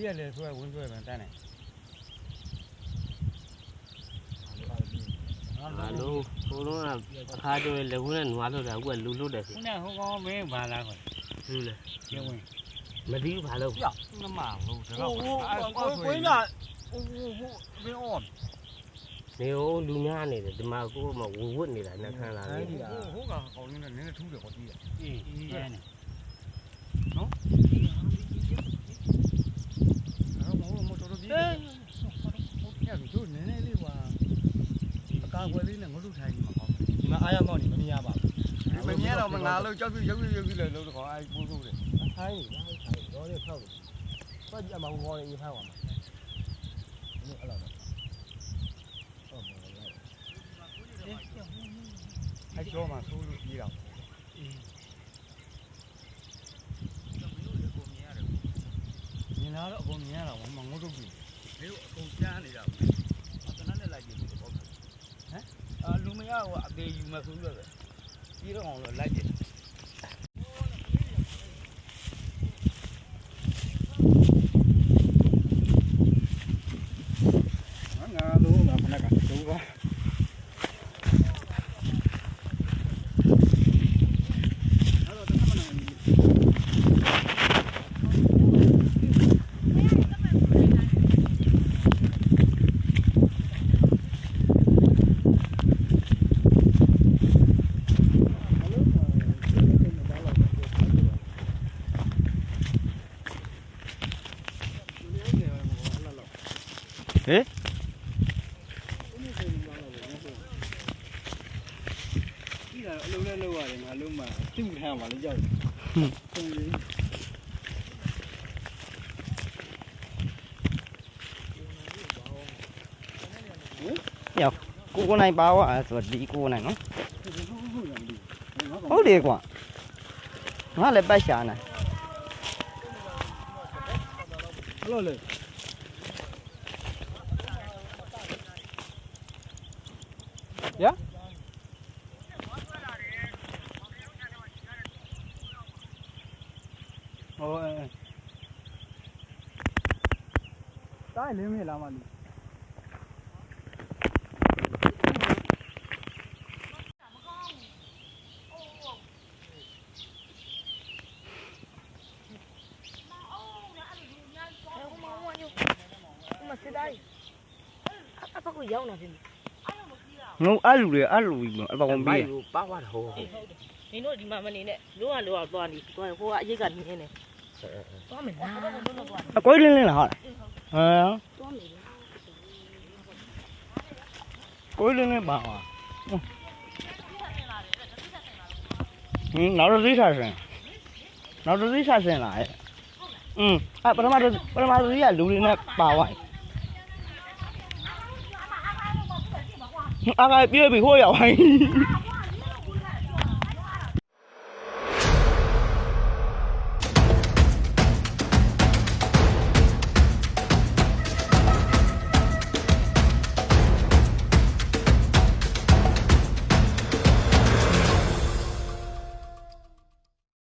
ပြည့်လေဆွဲဝင်းဆွဲပဲတန်းနေဟာလို့ဟိုတော့အခါကျရင်လက်ဝန်းနဲ့နွားလို့တာအခုကလူလို့တယ်ဆိုခုနဟိုကောင်မင်းဘာလာခေါ်လူလေကျင်းဝင်မသိဘူးဘာလို့နမဟုတ်တယ်ဟိုဟိုကိုကိုင်းကဟိုဟိုဟိုဘင်းအော်နေဟိုလူများနေတယ်ဒီမှာကိုယ်မှဝဝတ်နေတာနှခမ်းလာနေဟိုဟိုကကောင်းနေနည်းနည်းထူးတယ်ကောတီးတယ်အေးအေးရနေအဲ့တော့မဟုတ်တော်တော်ပြီးတယ်ညတို့နည်းနည်းလေးကွာအကာအကွယ်လေးနဲ့ငုတ်ထုတ်ထိုင်မှာကောင်းတယ် ဒီမှာ အားရမောက်နေမမြင်ရပါဘူးမမြဲတော့မငါလို့ကြောက်ပြရုပ်ရုပ်ကြီးလည်းလို့တော့အဲ့ပိုးဆိုးတယ်ထိုင်းနေလားထိုင်းတော့လေဖောက်တယ်ပတ်ကြမှာငေါ်နေရင်ဖမ်းပါမှာဒီအဲ့လိုတော့ဟုတ်ပါဘူးအဲ့ကျော်မှာဆိုးလို့ပြီးတော့မြင်လာတော့အကုန်မြင်ရတာဘာမှငုတ်ထုတ်ပြီလေအကုန်ချမ်းနေတာအကနနဲ့လိုက်ကြည့်လို့ပေါ့ဟ မ်အာလူမရဟိုအသေးယူမှဆိုလို့ပဲပြီးတော့အောင်လို့လိုက်ကြည့် ဒီကအလုံးနဲ့လောက်ရတယ်ငါလုံးမှာသူ့ခံရမှာလေကြောက်တယ်ကိုကိုနိုင်ပါဝါဆိုတော့ဒီကိုနိုင်နော်ဟုတ်တယ်ကွာငါလည်းပတ်ရှာနေဘလို့လေဟိုတိုင်းလ င်းမေးလာမှလူမစစ်သားအပကူရောက်နေပြီ ငုံအဲ့လူတွေအဲ့လူကြီးအပေါင်းမိုပြီးက်ကိုပါဝါတော့နင်တို့ဒီမှာမနေနဲ့လို့ကလို့ကသွားနေသွားဟိုကအရိတ်ကနင်းနေသွားမယ်လားသွားမယ်လားအကွေးလင်းလင်းလားဟုတ်လားဟမ်သွားမယ်လားကွေးလင်းလင်းပါပါဟင်းနောက်တော့သိစားစင်နောက်တော့သိစားစင်လာရဲ့อืมအပထမတော့ပထမတော့ကြီးကလူတွေနဲ့ပါဝိုင်းအားက ပြေးပြီးဟိုးရောက်ဟိုင်း